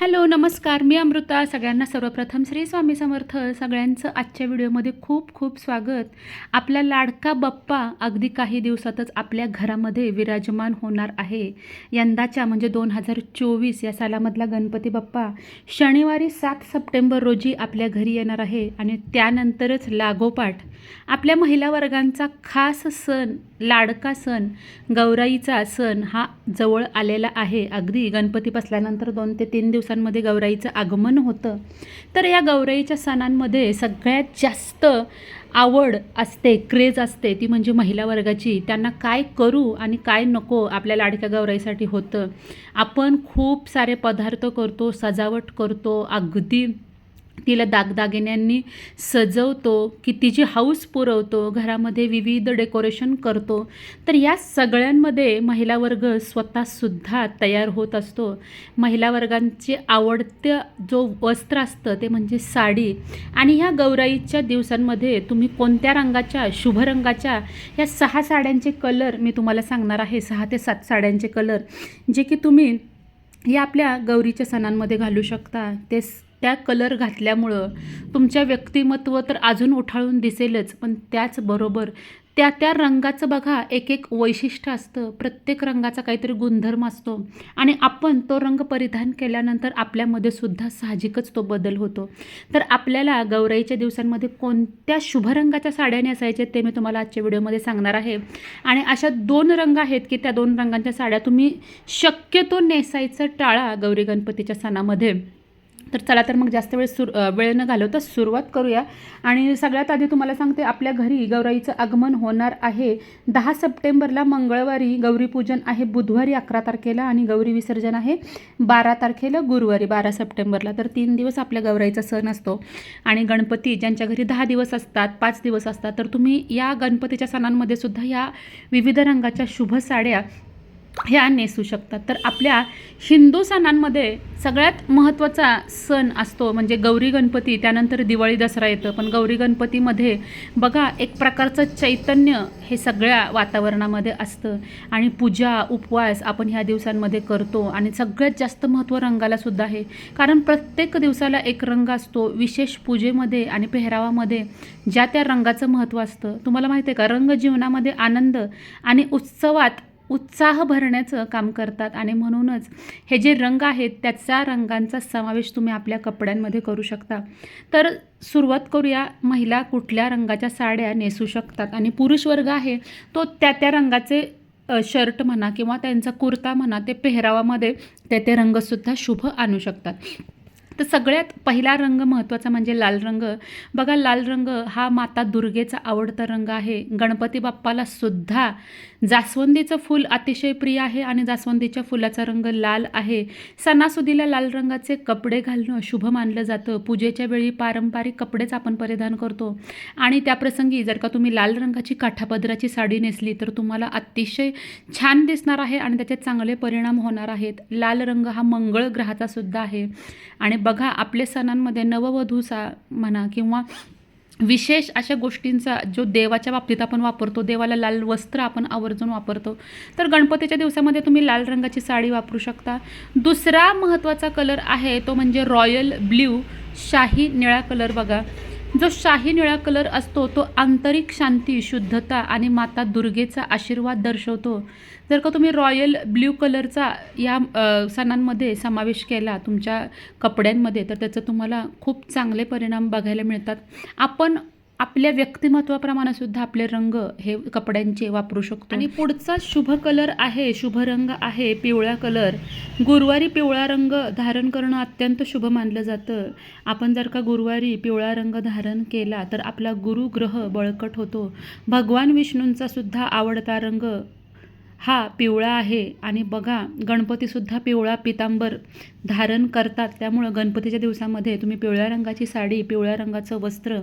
Hello नमस्कार. मी अमृता. सगळ्यांना सर्वप्रथम श्री स्वामी समर्थ. सगळ्यांचं आजच्या व्हिडिओमध्ये खूप खूप स्वागत. आपला लाडका बाप्पा अगदी काही दिवसातच आपल्या घरामध्ये विराजमान होणार आहे. यंदाच्या म्हणजे दोन हजार चोवीस या सालामधला गणपती बाप्पा शनिवारी सात सप्टेंबर रोजी आपल्या घरी येणार आहे आणि त्यानंतरच लागोपाठ आपल्या महिला वर्गांचा खास सण लाडका सण गौराईचा सण हा जवळ आलेला आहे. अगदी गणपती बसल्यानंतर दोन ते तीन दिवस दिवसांमध्ये गौराईचं आगमन होतं. तर या गौराईच्या सणांमध्ये सगळ्यात जास्त आवड असते क्रेज असते ती म्हणजे महिला वर्गाची. त्यांना काय करू आणि काय नको आपल्या लाडक्या गौराईसाठी होतं. आपण खूप सारे पदार्थ करतो सजावट करतो अगदी तिला दागदागिन्यांनी सजवतो की तिची हाऊस पुरवतो घरामध्ये विविध डेकोरेशन करतो. तर या सगळ्यांमध्ये महिला वर्ग स्वतःसुद्धा तयार होत असतो. महिला वर्गांचे आवडतं जो वस्त्र असतं ते म्हणजे साडी. आणि ह्या गौराईच्या दिवसांमध्ये तुम्ही कोणत्या रंगाच्या शुभ रंगाच्या या सहा साड्यांचे कलर मी तुम्हाला सांगणार आहे सहा ते सात साड्यांचे कलर जे की तुम्ही या आपल्या गौरीच्या सणांमध्ये घालू शकता. ते त्या कलर घातल्यामुळं तुमच्या व्यक्तिमत्व तर अजून उठाळून दिसेलच पण त्याचबरोबर त्या त्या रंगाचं बघा एक एक वैशिष्ट्य असतं. प्रत्येक रंगाचा काहीतरी गुणधर्म असतो आणि आपण तो रंग परिधान केल्यानंतर आपल्यामध्ये सुद्धा साहजिकच तो बदल होतो. तर आपल्याला गौराईच्या दिवसांमध्ये कोणत्या शुभ रंगाच्या साड्या नेसायच्या ते मी तुम्हाला आजच्या व्हिडिओमध्ये सांगणार आहे. आणि अशा दोन रंग आहेत की त्या दोन रंगांच्या साड्या तुम्ही शक्यतो नेसायचं टाळा गौरी गणपतीच्या सणामध्ये. तर चला तर मग जास्त वेळ सुर वेळ न घालवता सुरुवात करूया. आणि सगळ्यात आधी तुम्हाला सांगते आपल्या घरी गौराईचं आगमन होणार आहे दहा सप्टेंबरला. मंगळवारी गौरीपूजन आहे बुधवारी अकरा तारखेला आणि गौरी विसर्जन आहे बारा तारखेला गुरुवारी बारा सप्टेंबरला. तर तीन दिवस आपल्या गौराईचा सण असतो. आणि गणपती ज्यांच्या घरी दहा दिवस असतात पाच दिवस असतात तर तुम्ही या गणपतीच्या सणांमध्ये सुद्धा या विविध रंगाच्या शुभ साड्या ह्या नेसू शकतात. तर आपल्या हिंदू सणांमध्ये सगळ्यात महत्त्वाचा सण असतो म्हणजे गौरी गणपती त्यानंतर दिवाळी दसरा येतं. पण गौरी गणपतीमध्ये बघा एक प्रकारचं चैतन्य हे सगळ्या वातावरणामध्ये असतं. आणि पूजा उपवास आपण ह्या दिवसांमध्ये करतो. आणि सगळ्यात जास्त महत्त्व रंगाला सुद्धा आहे. कारण प्रत्येक दिवसाला एक रंग असतो. विशेष पूजेमध्ये आणि पेहरावामध्ये ज्या त्या रंगाचं महत्त्व असतं. तुम्हाला माहिती आहे का? रंग जीवनामध्ये आनंद आणि उत्सवात उत्साह भरण्याचं काम करतात आणि म्हणूनच हे जे रंग आहेत त्याचा रंगांचा समावेश तुम्ही आपल्या कपड्यांमध्ये करू शकता. तर सुरुवात करूया महिला कुठल्या रंगाच्या साड्या नेसू शकतात? आणि पुरुष वर्ग आहे तो त्या त्या रंगाचे शर्ट म्हणा किंवा त्यांचा कुर्ता म्हणा ते पेहरावामध्ये ते ते रंगसुद्धा शुभ आणू शकतात. तर सगळ्यात पहिला रंग महत्त्वाचा म्हणजे लाल रंग. बघा लाल रंग हा माता दुर्गेचा आवडता रंग आहे. गणपती बाप्पाला सुद्धा जास्वंदीचं फूल अतिशय प्रिय आहे आणि जास्वंदीच्या फुलाचा रंग लाल आहे. सणासुदीला लाल रंगाचे कपडे घालणं शुभ मानलं जातं. पूजेच्या वेळी पारंपरिक कपडेच आपण परिधान करतो. आणि त्याप्रसंगी जर का तुम्ही लाल रंगाची काठापदराची साडी नेसली तर तुम्हाला अतिशय छान दिसणार आहे आणि त्याचे चांगले परिणाम होणार आहेत. लाल रंग हा मंगळ ग्रहाचा सुद्धा आहे. आणि बघा आपल्या सणांमध्ये नववधूचा म्हणा किंवा विशेष अशा गोष्टींचा जो देवाच्या बाबतीत आपण वापरतो देवाला लाल वस्त्र आपण आवर्जून वापरतो तर गणपतीच्या दिवसामध्ये तुम्ही लाल रंगाची साडी वापरू शकता. दुसरा महत्त्वाचा कलर आहे तो म्हणजे रॉयल ब्ल्यू शाही निळा कलर बघा. जो शाही निळा कलर असतो तो आंतरिक शांती शुद्धता आणि माता दुर्गेचा आशीर्वाद दर्शवतो. जर का तुम्ही रॉयल ब्ल्यू कलरचा या सणांमध्ये समावेश केला तुमच्या कपड्यांमध्ये तर त्याचं तुम्हाला खूप चांगले परिणाम बघायला मिळतात. आपण आपल्या व्यक्तिमत्वाप्रमाणे सुद्धा आपले रंग हे कपड्यांचे वापरू शकतो. आणि पुढचा शुभ कलर आहे शुभ रंग आहे पिवळा कलर. गुरुवारी पिवळा रंग धारण करणं अत्यंत शुभ मानलं जातं. आपण जर का गुरुवारी पिवळा रंग धारण केला तर आपला गुरुग्रह बळकट होतो. भगवान विष्णूंचा सुद्धा आवडता रंग हा पिवळा आहे आणि बघा गणपतीसुद्धा पिवळा पितांबर धारण करतात. त्यामुळं गणपतीच्या दिवसामध्ये तुम्ही पिवळ्या रंगाची साडी पिवळ्या रंगाचं वस्त्र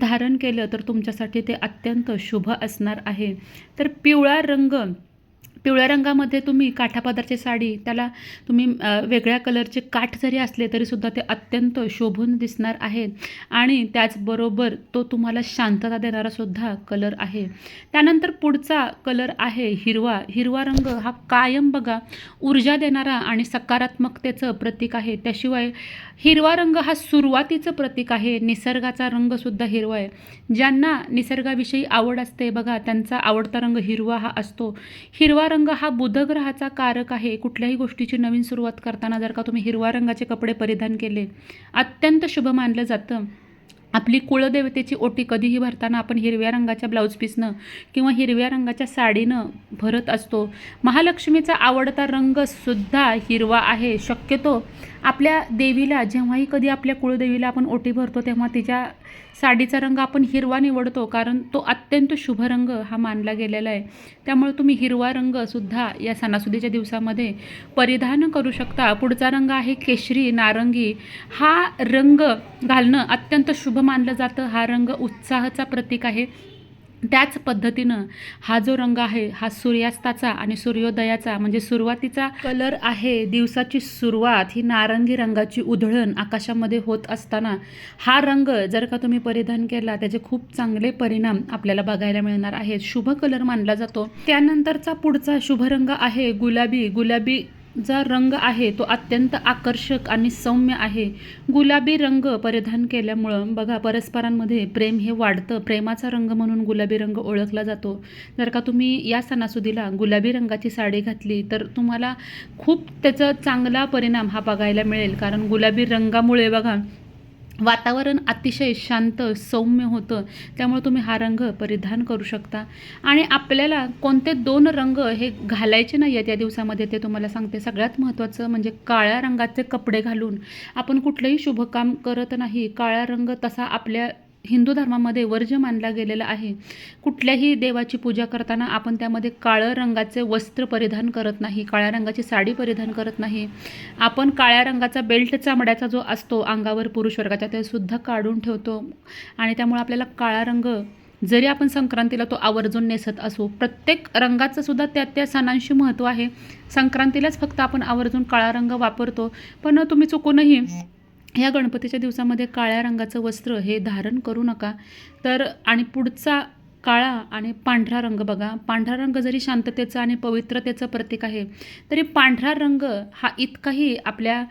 धारण केलं तर तुमच्यासाठी ते अत्यंत शुभ असणार आहे. तर पिवळा रंग पिवळ्या रंगामध्ये तुम्ही काठापदरची साडी त्याला तुम्ही वेगळ्या कलरचे काठ जरी असले तरीसुद्धा ते अत्यंत शोभून दिसणार आहे. आणि त्याचबरोबर तो तुम्हाला शांतता देणारासुद्धा कलर आहे. त्यानंतर पुढचा कलर आहे हिरवा. हिरवा रंग हा कायम बघा ऊर्जा देणारा आणि सकारात्मकतेचं प्रतीक आहे. त्याशिवाय हिरवा रंग हा सुरुवातीचं प्रतीक आहे. निसर्गाचा रंगसुद्धा हिरवा आहे. ज्यांना निसर्गाविषयी आवड असते बघा त्यांचा आवडता रंग हिरवा हा असतो. हिरवा रंग हा बुधग्रहाचा कारक आहे. कुठल्याही गोष्टीची नवीन सुरुवात करताना जर का तुम्ही हिरवा रंगाचे कपडे परिधान केले अत्यंत शुभ मानलं जातं. आपली कुळदेवतेची ओटी कधीही भरताना आपण हिरव्या रंगाच्या ब्लाऊज पीसनं किंवा हिरव्या रंगाच्या साडीनं भरत असतो. महालक्ष्मीचा आवडता रंगसुद्धा हिरवा आहे. शक्यतो आपल्या देवीला जेव्हाही कधी आपल्या कुळदेवीला आपण ओटी भरतो तेव्हा तिच्या साडीचा रंग आपण हिरवा निवडतो कारण तो अत्यंत शुभ रंग हा मानला गेलेला आहे. त्यामुळे तुम्ही हिरवा रंगसुद्धा या सणासुदीच्या दिवसामध्ये परिधान करू शकता. पुढचा रंग आहे केशरी नारंगी. हा रंग घालणं अत्यंत शुभ मानलं जातं. हा रंग उत्साहाचा प्रतीक आहे. त्याच पद्धतीनं हा जो रंग आहे हा सूर्यास्ताचा आणि सूर्योदयाचा म्हणजे सुरुवातीचा कलर आहे दिवसाची सुरुवात ही नारंगी रंगाची उधळण आकाशामध्ये होत असताना हा रंग जर का तुम्ही परिधान केला त्याचे खूप चांगले परिणाम आपल्याला बघायला मिळणार आहेत. शुभ कलर मानला जातो. त्यानंतरचा पुढचा शुभ रंग आहे गुलाबी. गुलाबी जा रंग आहे तो अत्यंत आकर्षक आणि सौम्य आहे. गुलाबी रंग परिधान केल्यामुळं बघा परस्परांमध्ये प्रेम हे वाढतं. प्रेमाचा रंग म्हणून गुलाबी रंग ओळखला जातो. जर का तुम्ही या सणासुदीला गुलाबी रंगाची साडी घातली तर तुम्हाला खूप त्याचा चांगला परिणाम हा बघायला मिळेल. कारण गुलाबी रंगामुळे बघा वातावरण अतिशय शांत सौम्य होतं. त्यामुळे तुम्ही हा रंग परिधान करू शकता. आणि आपल्याला कोणते दोन रंग हे घालायचे नाही आहेत या दिवसामध्ये ते तुम्हाला सांगते. सगळ्यात महत्त्वाचं म्हणजे काळ्या रंगाचे कपडे घालून आपण कुठलंही शुभकाम करत नाही. काळा रंग तसा आपल्या हिंदू धर्मामध्ये वर्ज्य मानला गेलेला आहे. कुठल्याही देवाची पूजा करताना आपण त्यामध्ये काळं रंगाचे वस्त्र परिधान करत नाही काळ्या रंगाची साडी परिधान करत नाही. आपण काळ्या रंगाचा बेल्ट चामड्याचा जो असतो अंगावर पुरुष वर्गाच्या ते सुद्धा काढून ठेवतो. आणि त्यामुळे आपल्याला काळा रंग जरी आपण संक्रांतीला तो आवर्जून नेसत असू प्रत्येक रंगाचं सुद्धा त्या त्या सणांशी महत्त्व आहे. संक्रांतीलाच फक्त आपण आवर्जून काळा रंग वापरतो. पण तुम्ही चुकूनही या गणपतीच्या दिवसामध्ये काळ्या रंगाचं वस्त्र हे धारण करू नका. तर आणि पुढचा काळा आणि पांढरा रंग बघा. पांढरा रंग जरी शांततेचं आणि पवित्रतेचं प्रतीक आहे तरी पांढरा रंग हा इतकाही आपल्या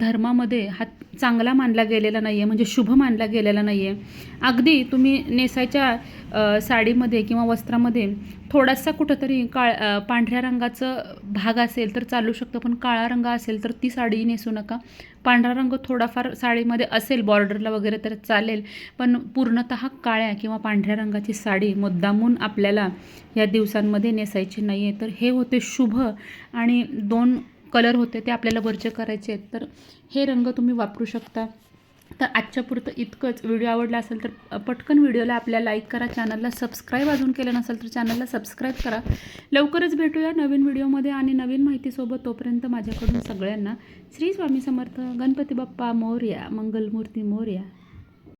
धर्मामध्ये हा चांगला मानला गेलेला नाही आहे म्हणजे शुभ मानला गेलेला नाही आहे अगदी तुम्ही नेसायच्या साडीमध्ये किंवा वस्त्रामध्ये थोडासा कुठंतरी काळ पांढऱ्या रंगाचं भाग असेल तर चालू शकतं पण काळा रंग असेल तर ती साडी नेसू नका. पांढरा रंग थोडाफार साडीमध्ये असेल बॉर्डरला वगैरे तर चालेल पण पूर्णतः काळ्या किंवा पांढऱ्या रंगाची साडी मुद्दामून आपल्याला या दिवसांमध्ये नेसायची नाही आहे तर हे होते शुभ आणि दोन कलर होते ते आपल्याला वरचे करायचे आहेत. तर हे रंग तुम्ही वापरू शकता. तर आजच्या पुरतं इतकंच. व्हिडिओ आवडला असेल तर पटकन व्हिडिओला आपल्या लाईक करा चॅनलला सबस्क्राईब अजून केलं नसेल तर चॅनलला सबस्क्राईब करा. लवकरच भेटूया नवीन व्हिडिओमध्ये आणि नवीन माहितीसोबत. तोपर्यंत माझ्याकडून सगळ्यांना श्री स्वामी समर्थ गणपती बाप्पा मोर्या मंगलमूर्ती मोर्या.